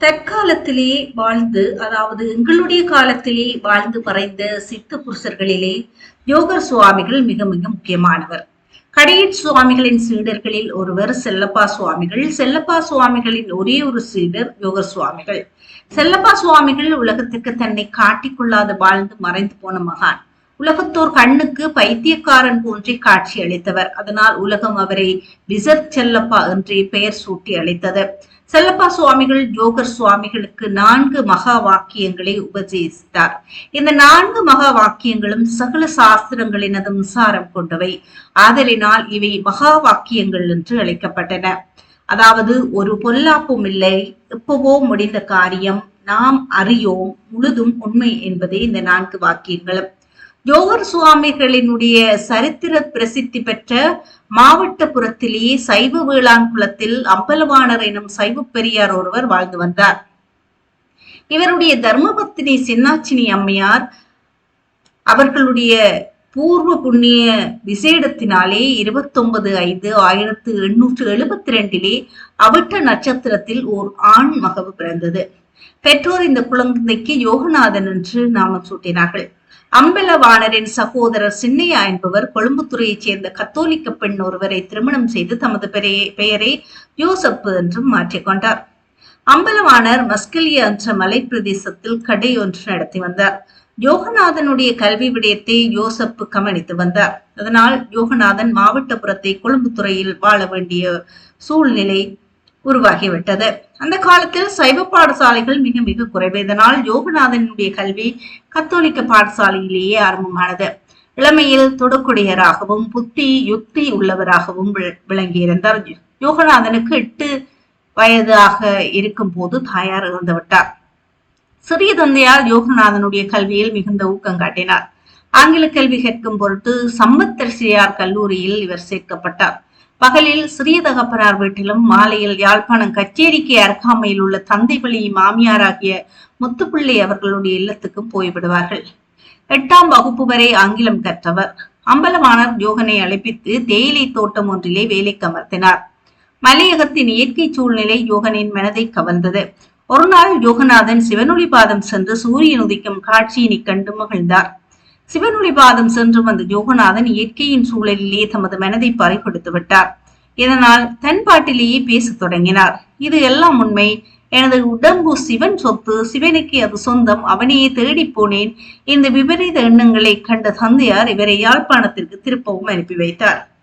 தற்காலத்திலே வாழ்ந்து அதாவது எங்களுடைய காலத்திலே வாழ்ந்து மறைந்த சித்த புருஷர்களிலே யோகர் சுவாமிகள் மிக மிக முக்கியமானவர். கடையட் சுவாமிகளின் சீடர்களில் ஒருவர் செல்லப்பா சுவாமிகள். செல்லப்பா சுவாமிகளின் ஒரே ஒரு சீடர் யோகர் சுவாமிகள். செல்லப்பா சுவாமிகள் உலகத்திற்கு தன்னை காட்டிக்கொள்ளாத வாழ்ந்து மறைந்து போன மகான். உலகத்தோர் கண்ணுக்கு பைத்தியக்காரன் போன்றே காட்சி அளித்தவர். அதனால் உலகம் அவரை விசர் செல்லப்பா என்று பெயர் சூட்டி அளித்தது. செல்லப்பா சுவாமிகள் ஜோகர் சுவாமிகளுக்கு நான்கு மகா வாக்கியங்களை உபதேசித்தார். இந்த நான்கு மகா வாக்கியங்களும் சகல சாஸ்திரங்களினது சாரம் கொண்டவை. ஆதலினால் இவை மகா வாக்கியங்கள் என்று அழைக்கப்பட்டன. அதாவது ஒரு பொல்லாப்பும் இல்லை எப்பவோ முடிந்த காரியம் நாம் அறியோம் முழுதும் உண்மை என்பதே இந்த நான்கு வாக்கியங்களும். யோகர் சுவாமிகளினுடைய சரித்திர பிரசித்தி பெற்ற மாவட்டபுரத்திலேயே சைவ வேளாண் குலத்தில் அம்பலவாணர் எனும் சைவ பெரியார் ஒருவர் வாழ்ந்து வந்தார். இவருடைய தர்மபத்தினி சின்னாச்சினி அம்மையார் அவர்களுடைய பூர்வ புண்ணிய விசேடத்தினாலே இருபத்தொன்பது ஐந்து ஆயிரத்து எண்ணூற்று எழுபத்தி ரெண்டிலே அவட்ட நட்சத்திரத்தில் ஓர் ஆண் மகவு பிறந்தது. பெற்றோர் இந்த குழந்தைக்கு யோகநாதன் என்று நாமம் சூட்டினார்கள். அம்பலவாணரின் சகோதரர் சின்னையா என்பவர் கொழும்புத்துறையைச் சேர்ந்த கத்தோலிக்க பெண் ஒருவரை திருமணம் செய்து தமது பெயரை யோசப்பு என்றும் மாற்றிக்கொண்டார் அம்பலவாணர் மஸ்கலிய என்ற மலை பிரதேசத்தில் கடை ஒன்று நடத்தி வந்தார். யோகநாதனுடைய கல்வி விடயத்தை யோசப்பு கவனித்து வந்தார். அதனால் யோகநாதன் மாவட்டபுரத்தை கொழும்புத்துறையில் வாழ வேண்டிய சூழ்நிலை உருவாகிவிட்டது. அந்த காலத்தில் சைவ பாடசாலைகள் மிக மிக குறைவதனால் யோகநாதனுடைய கல்வி கத்தோலிக்க பாடசாலையிலேயே ஆரம்பமானது. இளமையில் தொடக்குடையராகவும் புத்தி யுக்தி உள்ளவராகவும் விளங்கியிருந்தார். யோகநாதனுக்கு எட்டு வயதாக இருக்கும் போது தாயார் இறந்து விட்டார் சிறிய தந்தையார் யோகநாதனுடைய கல்வியில் மிகுந்த ஊக்கம் காட்டினார். ஆங்கில கல்வி கேட்கும் பொருட்டு சம்பத்தரசியார் கல்லூரியில் இவர் சேர்க்கப்பட்டார். பகலில் சிறிய தகப்பனார் வீட்டிலும் மாலையில் யாழ்ப்பாணம் கச்சேரிக்கு அருகாமையில் உள்ள தந்தை வழி மாமியாராகிய முத்துப்பிள்ளை அவர்களுடைய இல்லத்துக்கு போய்விடுவார்கள். எட்டாம் வகுப்பு வரை ஆங்கிலம் கற்றவர். அம்பலவாணர் யோகனை அழைப்பித்து தேயிலை தோட்டம் ஒன்றிலே வேலைக்கு அமர்த்தினார் மலையகத்தின் இயற்கை சூழ்நிலை யோகனின் மனதை கவர்ந்தது. ஒரு நாள் யோகநாதன் சிவனொளி பாதம் சென்று சூரியன் உதிக்கும் காட்சியினை கண்டு மகிழ்ந்தார். சிவனொளி பாதம் சென்று வந்த யோகநாதன் இயற்கையின் சூழலிலே தமது மனதை பறிகொடுத்து விட்டார். இதனால் தன் பாட்டிலேயே பேசத் தொடங்கினார். இது எல்லாம் உண்மை. எனது உடம்பு சிவன் சொத்து சிவனுக்கு அது சொந்தம். அவனையே தேடி போனேன். இந்த விபரீத எண்ணங்களை கண்ட தந்தையார் இவரை யாழ்ப்பாணத்திற்கு திருப்பவும் அனுப்பி வைத்தார்.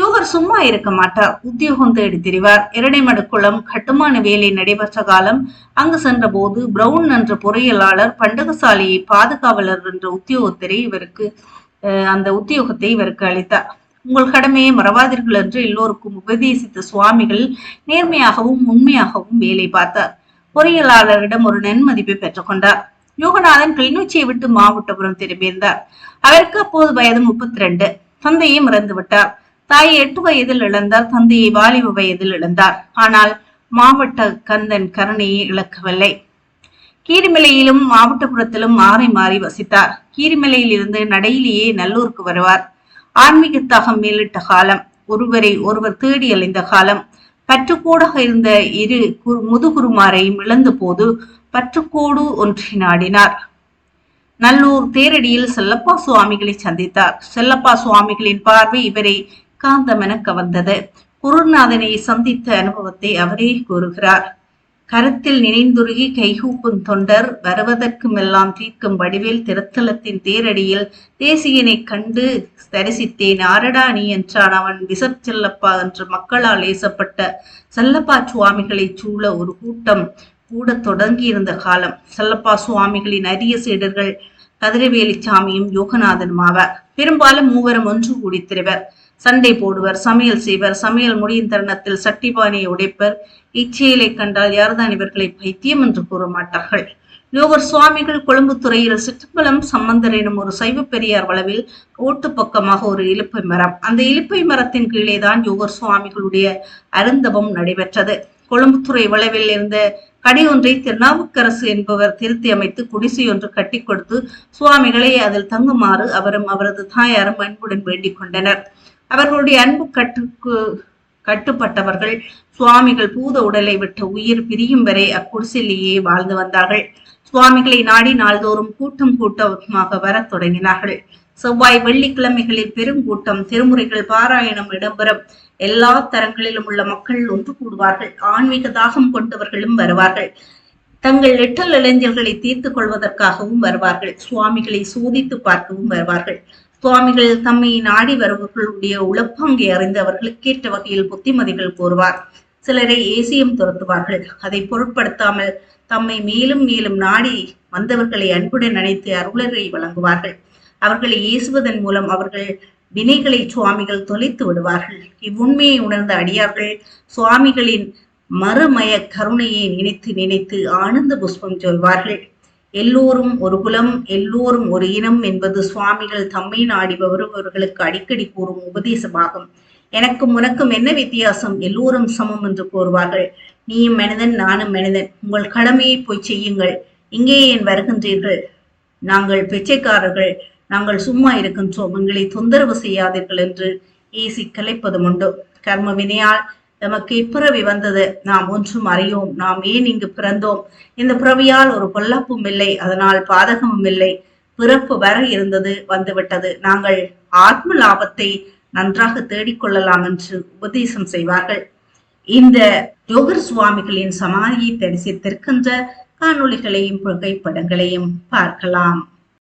இவர் சும்மா இருக்க மாட்டார். உத்தியோகம் தேடி திரிவார். இரடைமடுக்குளம் கட்டுமான வேலை நடைபெற்ற காலம் அங்கு சென்ற போது பிரவுன் என்ற பொறியியலாளர் பண்டகசாலையை பாதுகாவலர் என்ற உத்தியோகத்தை இவருக்கு அந்த உத்தியோகத்தை இவருக்கு அளித்தார். உங்கள் கடமையை மறவாதீர்கள் என்று எல்லோருக்கும் உபதேசித்த சுவாமிகள் நேர்மையாகவும் உண்மையாகவும் வேலை பார்த்தார். பொறியியலாளரிடம் ஒரு நன்மதிப்பை பெற்றுக்கொண்டார் யோகநாதன் கிளிநொச்சியை விட்டு மாவட்டபுரம் திரும்பியிருந்தார். அவருக்கு அப்போது வயது முப்பத்தி ரெண்டு. தந்தையும் இறந்து விட்டார் தாய் எட்டு வயதில் இழந்தார் தந்தையை வாலிப வயதில் இழந்தார். ஆனால் மாவட்ட கந்தன் கருணையை இழக்கவில்லை. கீரிமலையிலும் மாவட்டபுரத்திலும் மாறி மாறி வசித்தார். கீரிமலையில் இருந்து நடையிலேயே நல்லூருக்கு வருவார். ஆன்மீகத்தாகம் மேலிட்ட காலம் ஒருவரை ஒருவர் தேடி அலைந்த காலம் பற்றுக்கோடாக இருந்த இரு முதுகுருமாரையும் இழந்த போது பற்றுக்கோடு ஒன்றை நாடினார். நல்லூர் தேரடியில் செல்லப்பா சுவாமிகளை சந்தித்தார். செல்லப்பா சுவாமிகளின் பார்வை இவரை காந்தமென கவர்ந்தது. குருநாதனை சந்தித்த அனுபவத்தை அவரே கூறுகிறார். கருத்தில் நினைந்துருகி கைகூப்பும் தொண்டர் வருவதற்குமெல்லாம் தீர்க்கும் வடிவேல் திருத்தலத்தின் தேரடியில் தேசியனை கண்டு தரிசித்தேன். ஆரடா நீ என்றான் அவன். விசப் செல்லப்பா என்று மக்களால் ஏசப்பட்ட செல்லப்பா சுவாமிகளை சூழ ஒரு கூட்டம் கூட தொடங்கியிருந்த காலம். செல்லப்பா சுவாமிகளின் அரிய சீடர்கள் கதிரவேலி சாமியும் யோகநாதனும் ஆவார் பெரும்பாலும் மூவரும் ஒன்று கூடித்திருவர் சண்டை போடுவர் சமையல் செய்வர் சமையல் முடியும் தருணத்தில் சட்டிபானியை உடைப்பர். இச்செயலை கண்டால் யார்தான் இவர்களை பைத்தியம் என்று கூற மாட்டார்கள் யோகர் சுவாமிகள் கொழும்புத்துறையில் சிற்றம்பலம் சம்பந்தர் எனும் ஒரு சைவ பெரியார் வளவில் ஓட்டு பக்கமாக ஒரு இலுப்பை மரம். அந்த இலுப்பை மரத்தின் கீழே தான் யோகர் சுவாமிகளுடைய அருந்தவம் நடைபெற்றது. கொழும்புத்துறை வளவில் இருந்த கடி ஒன்றை திருநாவுக்கரசு என்பவர் திருத்தி அமைத்து குடிசை ஒன்று கட்டி கொடுத்து சுவாமிகளை அதில் தங்குமாறு அவரும் அவரது தாயாரும் அன்புடன் வேண்டிக் கொண்டனர். அவர்களுடைய அன்பு கட்டுக்கு கட்டுப்பட்டவர்கள் சுவாமிகள் பூத உடலை விட்டு உயிர் பிரியும் வரை அக்குடிசிலேயே வாழ்ந்து வந்தார்கள். சுவாமிகளை நாடி நாள்தோறும் கூட்டம் கூட்டமாக வரத் தொடங்கினார்கள். செவ்வாய் வெள்ளிக்கிழமைகளில் பெருங்கூட்டம் திருமுறைகள் பாராயணம் இடம்பெறும். எல்லா தரங்களிலும் உள்ள மக்கள் ஒன்று கூடுவார்கள். ஆன்மீக தாகம் கொண்டவர்களும் வருவார்கள். தங்கள் எட்டல் இளைஞர்களை தீர்த்துக் கொள்வதற்காகவும் வருவார்கள். சுவாமிகளை சோதித்து பார்க்கவும் வருவார்கள். சுவாமிகள் தம்மை நாடி வருபவர்களுடைய உளப்பங்கை அறிந்து அவர்களுக்கேற்ற வகையில் புத்திமதிகள் கூறுவார். சிலரை ஏசியம் துரத்துவார்கள். அதை பொருட்படுத்தாமல் தம்மை மேலும் மேலும் நாடி வந்தவர்களை அன்புடன் நினைத்து அருளரை வழங்குவார்கள். அவர்களை ஏசுவதன் மூலம் அவர்கள் வினைகளை சுவாமிகள் தொலைத்து விடுவார்கள். இவ்வுண்மையை உணர்ந்த அடியார்கள் சுவாமிகளின் மறுமய கருணையை நினைத்து நினைத்து ஆனந்த புஷ்பம் சொல்வார்கள் எல்லோரும் ஒரு குலம் எல்லோரும் ஒரு இனம் என்பது சுவாமிகள் தம்மை நாடி வருபவர்களுக்கு அடிக்கடி கூறும் உபதேசமாகும். எனக்கும் உனக்கும் என்ன வித்தியாசம்? எல்லோரும் சமம் என்று கூறுவார்கள். நீயும் மனிதன் நானும் மனிதன். உங்கள் கடமையை போய் செய்யுங்கள். இங்கே ஏன் வருகின்றீர்கள்? நாங்கள் பிச்சைக்காரர்கள். நாங்கள் சும்மா இருக்கின்றோம். எங்களை தொந்தரவு செய்யாதீர்கள் என்று ஏசி கலைப்பதும் உண்டு. கர்ம வினையால் நமக்கு இப்பிறவி வந்தது. நாம் ஒன்றும் அறியோம். நாம் ஏன் இங்கு பிறந்தோம்? இந்த பிறவியால் ஒரு பொல்லப்பும் இல்லை. அதனால் பாதகமும் இல்லை. பிறப்பு வர இருந்தது வந்துவிட்டது. நாங்கள் ஆத்ம லாபத்தை நன்றாக தேடிக்கொள்ளலாம் என்று உபதேசம் செய்வார்கள். இந்த ஜோகர் சுவாமிகளின் சமாதியை தரிசித்திருக்கின்ற காணொளிகளையும் புகைப்படங்களையும் பார்க்கலாம்.